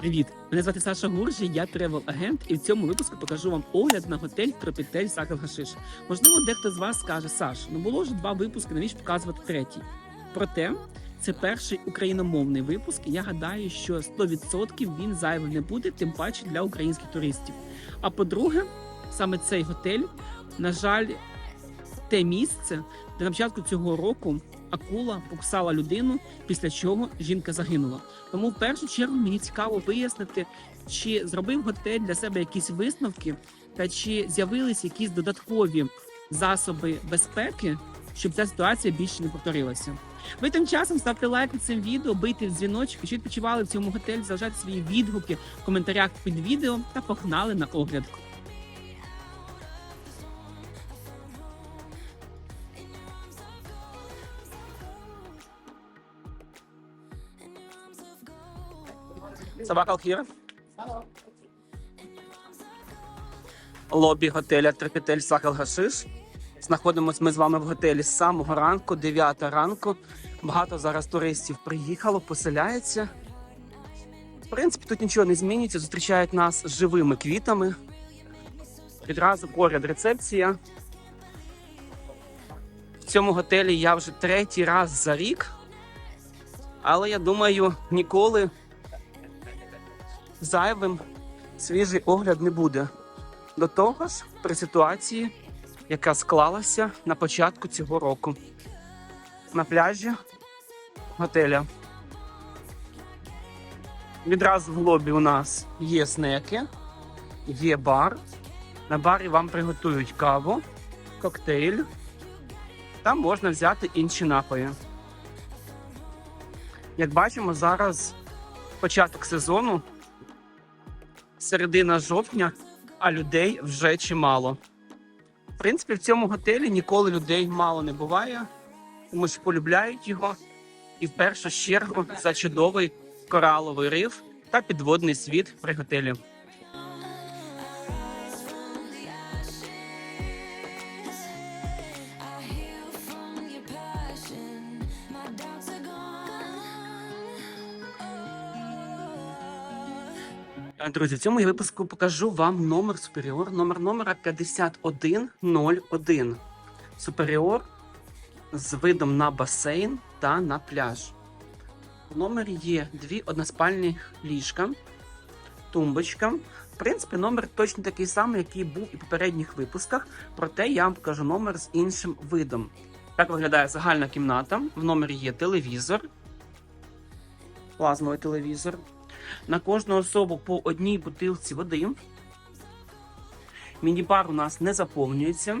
Привіт! Мене звати Саша Гуржі, я тревел-агент, і в цьому випуску покажу вам огляд на готель Тропітель Сакал Гашиш. Можливо, дехто з вас скаже Саш, ну було ж два випуски, навіщо показувати третій? Проте це перший україномовний випуск. Я гадаю, що 100% він зайвий не буде, тим паче для українських туристів. А по-друге, саме цей готель, на жаль, те місце, де на початку цього року акула покусала людину, після чого жінка загинула. Тому в першу чергу мені цікаво вияснити, чи зробив готель для себе якісь висновки, та чи з'явились якісь додаткові засоби безпеки, щоб ця ситуація більше не повторилася. Ви тим часом ставте лайк під цим відео, бийте в дзвіночок, якщо відпочивали в цьому готелі, залишайте свої відгуки в коментарях під відео та погнали на огляд. Собака here. Лобі готеля Трепетель Сахел Гашиш. Знаходимось ми з вами в готелі з самого ранку, 9 ранку. Багато зараз туристів приїхало, поселяється. В принципі, тут нічого не змінюється. Зустрічають нас живими квітами. Відразу поряд рецепція. В цьому готелі я вже третій раз за рік. Але я думаю, ніколи зайвим свіжий огляд не буде. До того ж, при ситуації, яка склалася на початку цього року на пляжі готеля. Відразу в лобі у нас є снеки, є бар. На барі вам приготують каву, коктейль. Там можна взяти інші напої. Як бачимо, зараз початок сезону середина жовтня, а людей вже чимало. В принципі, в цьому готелі ніколи людей мало не буває, тому що полюбляють його. І в першу чергу за чудовий кораловий риф та підводний світ при готелі. Друзі, в цьому я випуску покажу вам номер Суперіор, номер номера 5101. Суперіор з видом на басейн та на пляж. В номері є дві односпальні ліжка, тумбочка. В принципі, номер точно такий самий, який був і в попередніх випусках, проте я вам покажу номер з іншим видом. Так виглядає загальна кімната. В номері є телевізор, плазмовий телевізор. На кожну особу по одній бутилці води. Міні-бар у нас не заповнюється.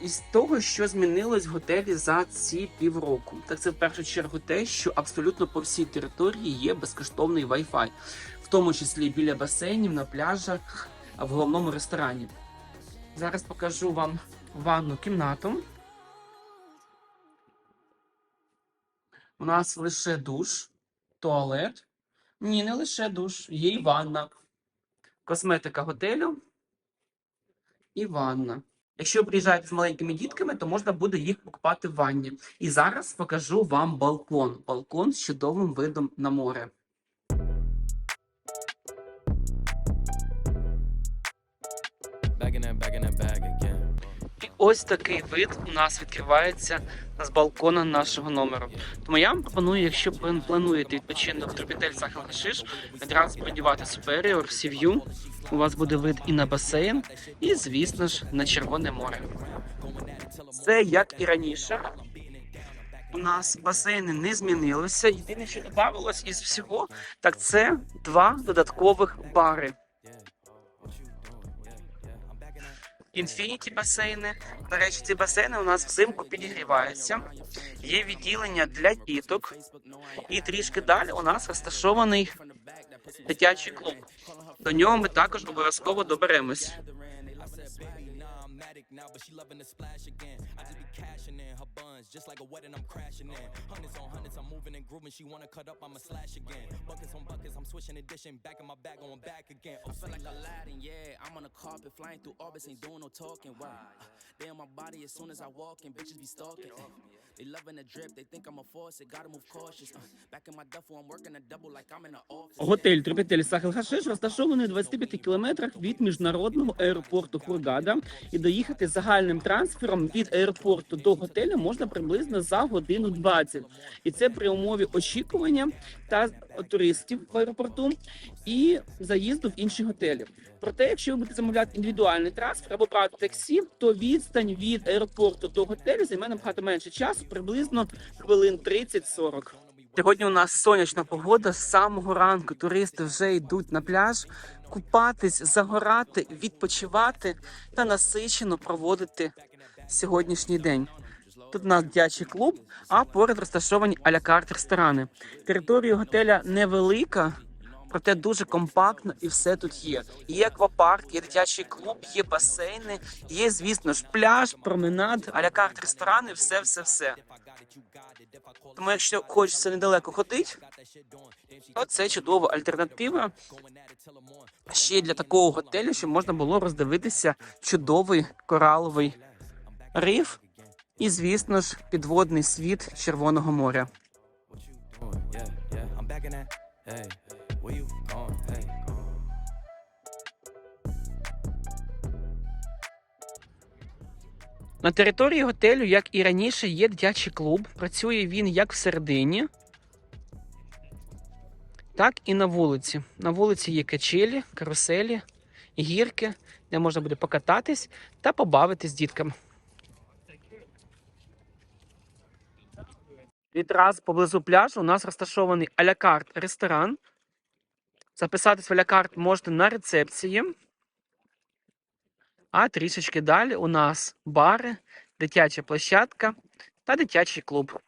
Із того, що змінилось в готелі за ці півроку, так це в першу чергу те, що абсолютно по всій території є безкоштовний Wi-Fi, в тому числі біля басейнів, на пляжах, в головному ресторані. Зараз покажу вам ванну кімнату. У нас лише душ, туалет. Ні, не лише душ, є і ванна. Косметика готелю і ванна. Якщо приїжджаєте з маленькими дітками, то можна буде їх покупати в ванні. І зараз покажу вам балкон. Балкон з чудовим видом на море. Back in that, back in that bag again. Ось такий вид у нас відкривається з балкона нашого номеру. Тому я вам пропоную, якщо ви плануєте відпочинок Тропітель Сахал Гашиш, одразу придівати Sea View. У вас буде вид і на басейн, і, звісно ж, на Червоне море. Це як і раніше. У нас басейни не змінилися. Єдине, що додавалось із всього, так це два додаткових бари. Інфініті басейни. До речі, ці басейни у нас взимку підігріваються. Є відділення для діток. І трішки далі у нас розташований дитячий клуб. До нього ми також обов'язково доберемось. Now, but she loving the splash again. I just be cashing in her buns, just like a wedding, I'm crashing in. Hundreds on hundreds, I'm moving and grooving. She wanna cut up, I'ma slash again. Buckets on buckets, I'm switching edition. Back in my bag, going back again. I feel like Aladdin, yeah. I'm on a carpet, flying through orbits, ain't doing no talking. Wow. They on my body as soon as I walk, and bitches be stalking. They loving the drip, they think I'm a force, they gotta move cautious. Uh, back in my duffel, I'm working a double like I'm in the office. Готель Тропітель Сахел Хашиш розташований у 25 кілометрах від міжнародного аеропорту Хургада. І доїхати загальним трансфером від аеропорту до готелю можна приблизно за годину 20. І це при умові очікування та туристів в аеропорту і заїзду в інші готелі. Проте, якщо ви будете замовляти індивідуальний трансфер або брати таксі, то відстань від аеропорту до готелю займе набагато менше часу, приблизно хвилин 30-40. Сьогодні у нас сонячна погода. З самого ранку туристи вже йдуть на пляж купатись, загорати, відпочивати та насичено проводити сьогоднішній день. Тут у нас дитячий клуб, а поряд розташовані аля-карт ресторани. Територія готеля невелика, проте дуже компактно і все тут є. Є аквапарк, є дитячий клуб, є басейни, є, звісно ж, пляж, променад, аля-карт ресторани, все, все, все. Тому, якщо хочеться недалеко ходити, то це чудова альтернатива. Ще для такого готелю, щоб можна було роздивитися чудовий кораловий риф і, звісно ж, підводний світ Червоного моря. Where you going? Hey, На території готелю, як і раніше, є дитячий клуб. Працює він як всередині, так і на вулиці. На вулиці є качелі, каруселі, гірки, де можна буде покататись та побавитись з дітками. Відразу поблизу пляжу у нас розташований алякарт ресторан. Записатись в алякарт можете на рецепції. А трішечки далі у нас бари, дитяча площадка та дитячий клуб.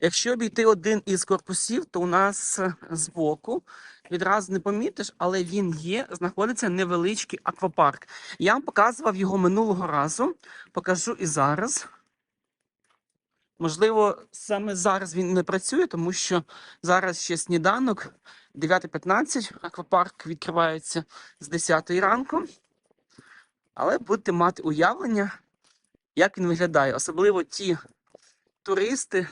Якщо обійти один із корпусів, то у нас збоку відразу не помітиш, але він є, знаходиться невеличкий аквапарк. Я вам показував його минулого разу, покажу і зараз. Можливо, саме зараз він не працює, тому що зараз ще сніданок 9.15, аквапарк відкривається з 10 ранку. Але будете мати уявлення, як він виглядає. Особливо ті туристи,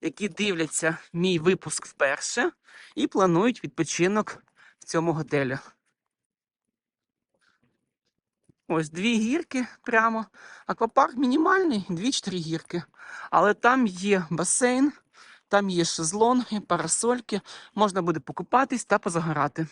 які дивляться мій випуск вперше і планують відпочинок в цьому готелі. Ось дві гірки прямо. Аквапарк мінімальний, 2-4 гірки. Але там є басейн, там є шезлонги, парасольки. Можна буде покупатись та позагорати.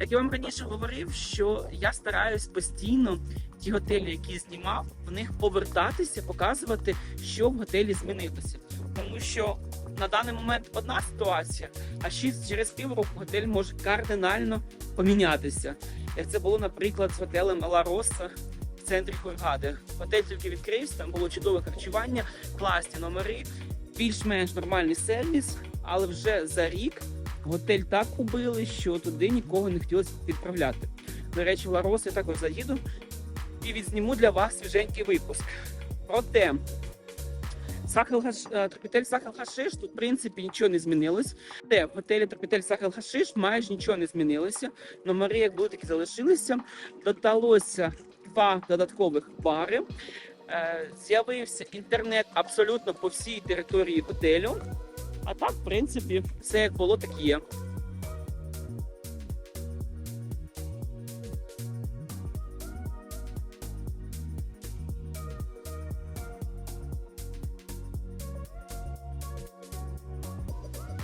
Як я вам раніше говорив, що я стараюсь постійно ті готелі, які знімав, в них повертатися, показувати, що в готелі змінилося. Тому що на даний момент одна ситуація, а ще через півроку готель може кардинально помінятися. Як це було, наприклад, з готелем Ла Роса в центрі Хургади. Готель тільки відкрився, там було чудове харчування, класні номери, більш-менш нормальний сервіс, але вже за рік готель так убили, що туди нікого не хотілося відправляти. До речі, в Ларос я також заїду і відзніму для вас свіженький випуск. Проте Сахел Хаш... е, Тропітель Сахел Хашиш тут, в принципі, нічого не змінилось. Де в готелі Тропітель Сахел Хашиш майже нічого не змінилося. Номери, як були, так і залишилися. Додалося два додаткових бари. Е, З'явився інтернет абсолютно по всій території готелю. А так, в принципі, все як було, так і є.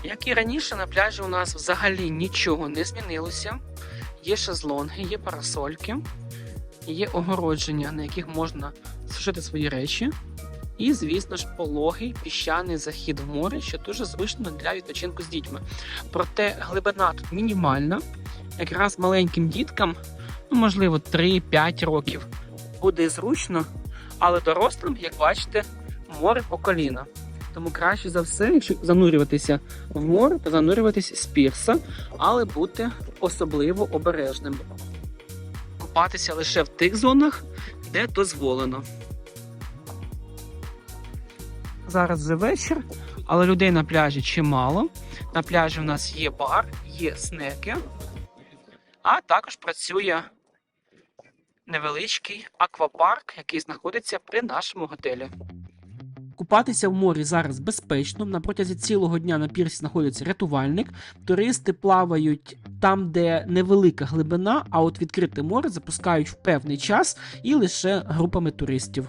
Як і раніше, на пляжі у нас взагалі нічого не змінилося. Є шезлонги, є парасольки, є огородження, на яких можна сушити свої речі. І, звісно ж, пологий піщаний захід в море, що дуже зручно для відпочинку з дітьми. Проте глибина тут мінімальна. Якраз маленьким діткам, ну можливо, 3-5 років, буде зручно, але дорослим, як бачите, море по коліна. Тому краще за все, якщо занурюватися в море, то занурюватися з пірса, але бути особливо обережним. Купатися лише в тих зонах, де дозволено. Зараз вже вечір, але людей на пляжі чимало. На пляжі у нас є бар, є снеки, а також працює невеличкий аквапарк, який знаходиться при нашому готелі. Купатися в морі зараз безпечно. На протязі цілого дня на пірсі знаходиться рятувальник. Туристи плавають там, де невелика глибина, а от відкрите море запускають в певний час і лише групами туристів.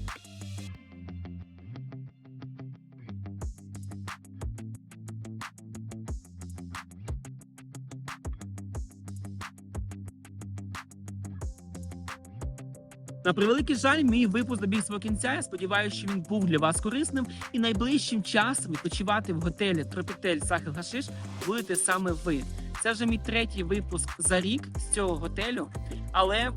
На превеликий жаль, мій випуск добіг свого кінця. Я сподіваюся, що він був для вас корисним. І найближчим часом відпочивати в готелі Тропітель Сахел Гашиш будете саме ви. Це вже мій третій випуск за рік з цього готелю. Але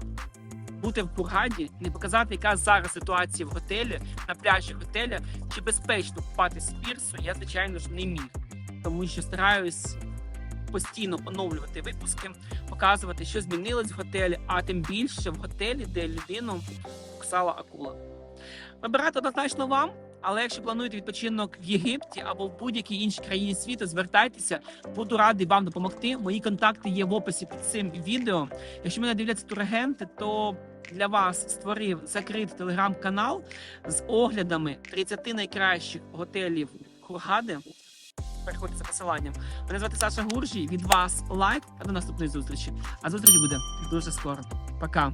бути в Бургаді, не показати, яка зараз ситуація в готелі на пляжі готеля, чи безпечно купатись з пірсу, я звичайно ж не міг, тому що стараюсь постійно оновлювати випуски, показувати, що змінилось в готелі, а тим більше в готелі, де людину кусала акула. Вибирати однозначно вам. Але якщо плануєте відпочинок в Єгипті або в будь-якій іншій країні світу, звертайтеся, буду радий вам допомогти. Мої контакти є в описі під цим відео. Якщо мене дивляться турагенти, то для вас створив закритий телеграм-канал з оглядами 30 найкращих готелів Хургади. Переходьте за посиланням. Мене звати Саша Гуржій. Від вас лайк до наступної зустрічі. А зустріч буде дуже скоро. Пока.